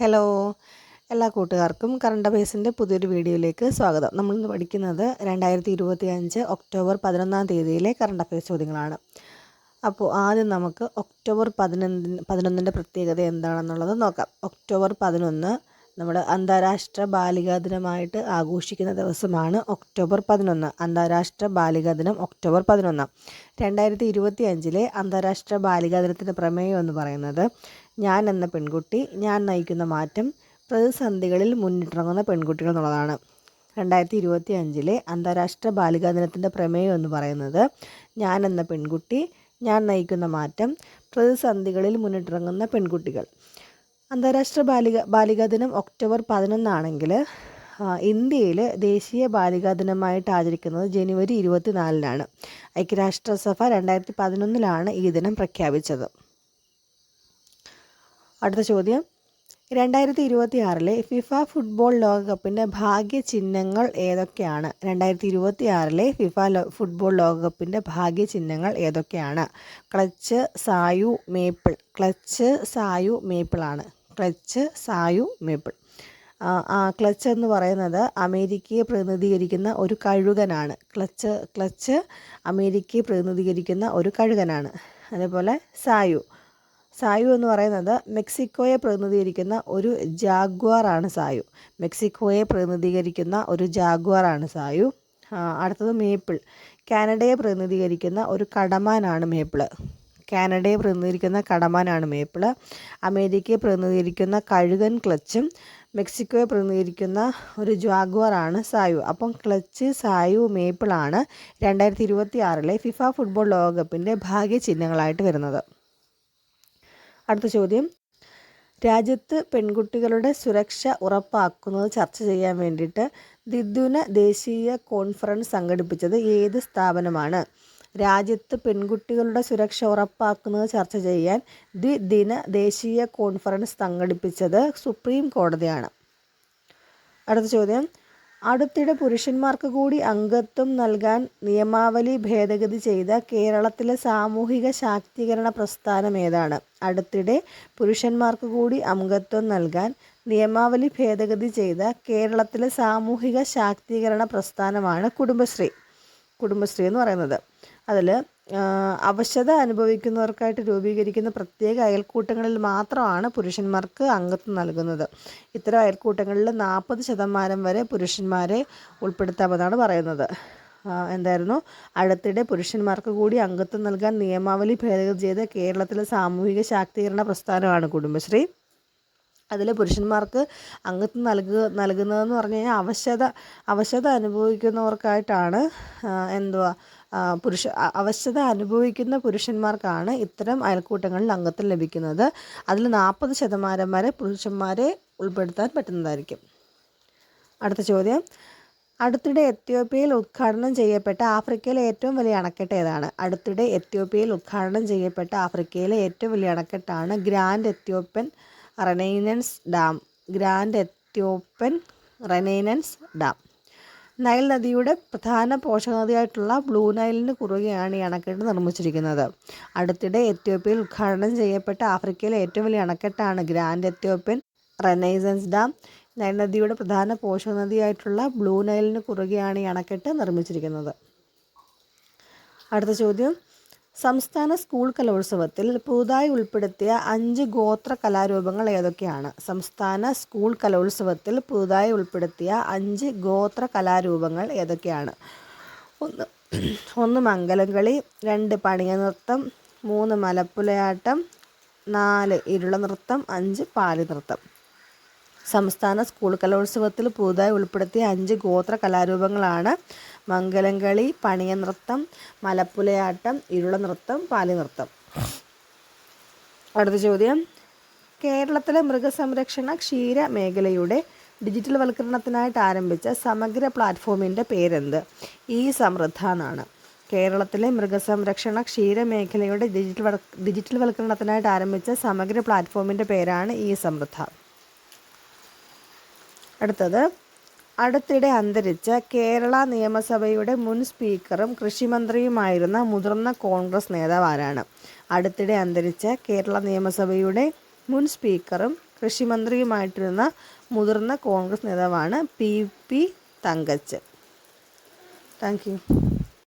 Hello എല്ലാ കൂട്ടുകാർക്കും current അഫയേഴ്സിന്റെ പുതിയൊരു വീഡിയോയിലേക്ക് സ്വാഗതം. നമ്മളിന്ന് പഠിക്കുന്നത് രണ്ടായിരത്തി ഇരുപത്തി അഞ്ച് ഒക്ടോബർ പതിനൊന്നാം തീയതിയിലെ കറണ്ട് അഫയേഴ്സ് ചോദ്യങ്ങളാണ്. അപ്പോൾ ആദ്യം നമുക്ക് ഒക്ടോബർ പതിനൊന്നിന് പതിനൊന്നിന്റെ പ്രത്യേകത എന്താണെന്നുള്ളത് നോക്കാം. ഒക്ടോബർ പതിനൊന്ന് നമ്മുടെ അന്താരാഷ്ട്ര ബാലികാ ദിനമായിട്ട് ആഘോഷിക്കുന്ന ദിവസമാണ് ഒക്ടോബർ പതിനൊന്ന്. അന്താരാഷ്ട്ര ബാലികാ ദിനം ഒക്ടോബർ പതിനൊന്ന്. രണ്ടായിരത്തി ഇരുപത്തി അഞ്ചിലെ അന്താരാഷ്ട്ര ബാലികാ ദിനത്തിന്റെ പ്രമേയം എന്ന് പറയുന്നത് ഞാൻ എന്ന പെൺകുട്ടി ഞാൻ നയിക്കുന്ന മാറ്റം പ്രതിസന്ധികളിൽ മുന്നിട്ടിറങ്ങുന്ന പെൺകുട്ടികൾ എന്നുള്ളതാണ്. രണ്ടായിരത്തി ഇരുപത്തി അഞ്ചിലെ അന്താരാഷ്ട്ര ബാലികാ ദിനത്തിന്റെ പ്രമേയം എന്ന് പറയുന്നത് ഞാൻ എന്ന പെൺകുട്ടി ഞാൻ നയിക്കുന്ന മാറ്റം പ്രതിസന്ധികളിൽ മുന്നിട്ടിറങ്ങുന്ന പെൺകുട്ടികൾ. അന്താരാഷ്ട്ര ബാലിക ബാലികാ ദിനം ഒക്ടോബർ പതിനൊന്നാണെങ്കിൽ ഇന്ത്യയിൽ ദേശീയ ബാലികാ ദിനമായിട്ട് ആചരിക്കുന്നത് ജനുവരി ഇരുപത്തിനാലിനാണ്. ഐക്യരാഷ്ട്രസഭ രണ്ടായിരത്തി പതിനൊന്നിലാണ് ഈ ദിനം പ്രഖ്യാപിച്ചത്. അടുത്ത ചോദ്യം. രണ്ടായിരത്തി ഇരുപത്തി ആറിലെ ഫിഫ ഫുട്ബോൾ ലോകകപ്പിന്റെ ഭാഗ്യ ചിഹ്നങ്ങൾ ഏതൊക്കെയാണ്? രണ്ടായിരത്തി ഇരുപത്തി ആറിലെ ഫിഫ ഫുട്ബോൾ ലോകകപ്പിന്റെ ഭാഗ്യ ചിഹ്നങ്ങൾ ഏതൊക്കെയാണ്? Clutch Sayu maple. Clutch Sayu മേപ്പിളാണ് ക്ലച്ച് സായു മേപ്പിൾ. ആ ക്ലച്ച് എന്ന് പറയുന്നത് അമേരിക്കയെ പ്രതിനിധീകരിക്കുന്ന ഒരു കഴുകനാണ്. ക്ലച്ച് ക്ലച്ച് അമേരിക്കയെ പ്രതിനിധീകരിക്കുന്ന ഒരു കഴുകനാണ്. അതേപോലെ സായു. സായു എന്ന് പറയുന്നത് മെക്സിക്കോയെ പ്രതിനിധീകരിക്കുന്ന ഒരു ജാഗ്വാറാണ് സായു. മെക്സിക്കോയെ പ്രതിനിധീകരിക്കുന്ന ഒരു ജാഗ്വാറാണ് സായു. അടുത്തത് മേപ്പിൾ. കാനഡയെ പ്രതിനിധീകരിക്കുന്ന ഒരു കടമാനാണ് മേപ്പിൾ കാനഡയെ പ്രതിനിധീകരിക്കുന്ന കടമാനാണ് മേപ്പിൾ അമേരിക്കയെ പ്രതിനിധീകരിക്കുന്ന കഴുകൻ ക്ലച്ചും മെക്സിക്കോയെ പ്രതിനിധീകരിക്കുന്ന ഒരു ജാഗ്വാറാണ് സായു. അപ്പം ക്ലച്ച് സായു മേപ്പിളാണ് രണ്ടായിരത്തി ഇരുപത്തി ആറിലെ ഫിഫ ഫുട്ബോൾ ലോകകപ്പിന്റെ ഭാഗ്യ ചിഹ്നങ്ങളായിട്ട് വരുന്നത്. അടുത്ത ചോദ്യം. രാജ്യത്ത് പെൺകുട്ടികളുടെ സുരക്ഷ ഉറപ്പാക്കുന്നത് ചർച്ച ചെയ്യാൻ വേണ്ടിയിട്ട് ദ്വിദിന ദേശീയ കോൺഫറൻസ് സംഘടിപ്പിച്ചത് ഏത് സ്ഥാപനമാണ്? രാജ്യത്ത് പെൺകുട്ടികളുടെ സുരക്ഷ ഉറപ്പാക്കുന്നത് ചർച്ച ചെയ്യാൻ ദ്വിദിന ദേശീയ കോൺഫറൻസ് സംഘടിപ്പിച്ചത് സുപ്രീം കോടതിയാണ്. അടുത്ത ചോദ്യം. അടുത്തിടെ പുരുഷന്മാർക്ക് കൂടി അംഗത്വം നൽകാൻ നിയമാവലി ഭേദഗതി ചെയ്ത കേരളത്തിലെ സാമൂഹിക ശാക്തീകരണ പ്രസ്ഥാനം ഏതാണ്? അടുത്തിടെ പുരുഷന്മാർക്ക് കൂടി അംഗത്വം നൽകാൻ നിയമാവലി ഭേദഗതി ചെയ്ത കേരളത്തിലെ സാമൂഹിക ശാക്തീകരണ പ്രസ്ഥാനമാണ് കുടുംബശ്രീ. കുടുംബശ്രീ എന്ന് പറയുന്നത്. അതിൽ അവശത അനുഭവിക്കുന്നവർക്കായിട്ട് രൂപീകരിക്കുന്ന പ്രത്യേക അയൽക്കൂട്ടങ്ങളിൽ മാത്രമാണ് പുരുഷന്മാർക്ക് അംഗത്വം നൽകുന്നത്. ഇത്തരം അയൽക്കൂട്ടങ്ങളിൽ നാൽപ്പത് ശതമാനം വരെ പുരുഷന്മാരെ ഉൾപ്പെടുത്താമെന്നാണ് പറയുന്നത്. എന്തായിരുന്നു? അടുത്തിടെ പുരുഷന്മാർക്ക് കൂടി അംഗത്വം നൽകാൻ നിയമാവലി ഭേദഗതി ചെയ്ത കേരളത്തിലെ സാമൂഹിക ശാക്തീകരണ പ്രസ്ഥാനമാണ് കുടുംബശ്രീ. അതിൽ പുരുഷന്മാർക്ക് അംഗത്വം നൽകുക നൽകുന്നതെന്ന് പറഞ്ഞു കഴിഞ്ഞാൽ അവശത അവശത അനുഭവിക്കുന്നവർക്കായിട്ടാണ് എന്തുവാ പുരുഷ അവശത അനുഭവിക്കുന്ന പുരുഷന്മാർക്കാണ് ഇത്തരം അയൽക്കൂട്ടങ്ങളിൽ അംഗത്വം ലഭിക്കുന്നത്. അതിൽ നാൽപ്പത് ശതമാനം വരെ പുരുഷന്മാരെ ഉൾപ്പെടുത്താൻ പറ്റുന്നതായിരിക്കും. അടുത്ത ചോദ്യം. അടുത്തിടെ എത്യോപ്യയിൽ ഉദ്ഘാടനം ചെയ്യപ്പെട്ട ആഫ്രിക്കയിലെ ഏറ്റവും വലിയ അണക്കെട്ട് ഏതാണ്? അടുത്തിടെ എത്യോപ്യയിൽ ഉദ്ഘാടനം ചെയ്യപ്പെട്ട ആഫ്രിക്കയിലെ ഏറ്റവും വലിയ അണക്കെട്ടാണ് grand Ethiopian renaissance dam. Grand Ethiopian renaissance dam. Nile നദിയുടെ പ്രധാന പോഷകനദിയായിട്ടുള്ള ബ്ലൂ നൈലിന് കുറുകെയാണ് ഈ അണക്കെട്ട് നിർമ്മിച്ചിരിക്കുന്നത്. അടുത്തിടെ എത്യോപ്യയിൽ ഉദ്ഘാടനം ചെയ്യപ്പെട്ട ആഫ്രിക്കയിലെ ഏറ്റവും വലിയ അണക്കെട്ടാണ് grand Ethiopian renaissance dam. Nile നദിയുടെ പ്രധാന പോഷകനദിയായിട്ടുള്ള ബ്ലൂ നൈലിന് കുറുകെയാണ് ഈ അണക്കെട്ട് നിർമ്മിച്ചിരിക്കുന്നത്. അടുത്ത ചോദ്യം. സംസ്ഥാന സ്കൂൾ കലോത്സവത്തിൽ പുതുതായി ഉൾപ്പെടുത്തിയ അഞ്ച് ഗോത്ര കലാരൂപങ്ങൾ ഏതൊക്കെയാണ്? സംസ്ഥാന സ്കൂൾ കലോത്സവത്തിൽ പുതുതായി ഉൾപ്പെടുത്തിയ അഞ്ച് ഗോത്ര കലാരൂപങ്ങൾ ഏതൊക്കെയാണ്? ഒന്ന് ഒന്ന് മംഗലംകളി രണ്ട് പണിയ നൃത്തം മൂന്ന് മലപ്പുലയാട്ടം നാല് ഇരുള നൃത്തം അഞ്ച് പാലി നൃത്തം. സംസ്ഥാന സ്കൂൾ കലോത്സവത്തിൽ പുതുതായി ഉൾപ്പെടുത്തിയ അഞ്ച് ഗോത്ര കലാരൂപങ്ങളാണ് മംഗലംകളി പണിയനൃത്തം മലപ്പുലയാട്ടം പാലി നൃത്തം അടുത്ത ചോദ്യം. കേരളത്തിലെ മൃഗസംരക്ഷണ ക്ഷീര മേഖലയുടെ ഡിജിറ്റൽ വൽക്കരണത്തിനായിട്ട് ആരംഭിച്ച സമഗ്ര പ്ലാറ്റ്ഫോമിന്റെ പേരെന്ത്? ഈ സമൃദ്ധ എന്നാണ് കേരളത്തിലെ മൃഗസംരക്ഷണ ക്ഷീര മേഖലയുടെ ഡിജിറ്റൽ ഡിജിറ്റൽ വൽക്കരണത്തിനായിട്ട് ആരംഭിച്ച സമഗ്ര പ്ലാറ്റ്ഫോമിന്റെ പേരാണ് ഈ സമൃദ്ധ. അടുത്തത്. അടുത്തിടെ അന്തരിച്ച കേരള നിയമസഭയുടെ മുൻ സ്പീക്കറും കൃഷിമന്ത്രിയുമായിരുന്ന മുതിർന്ന കോൺഗ്രസ് നേതാവാരാണ്. അടുത്തിടെ അന്തരിച്ച കേരള നിയമസഭയുടെ മുൻ സ്പീക്കറും കൃഷിമന്ത്രിയുമായിട്ടിരുന്ന മുതിർന്ന കോൺഗ്രസ് നേതാവാണ് P P Thankachan. Thank you.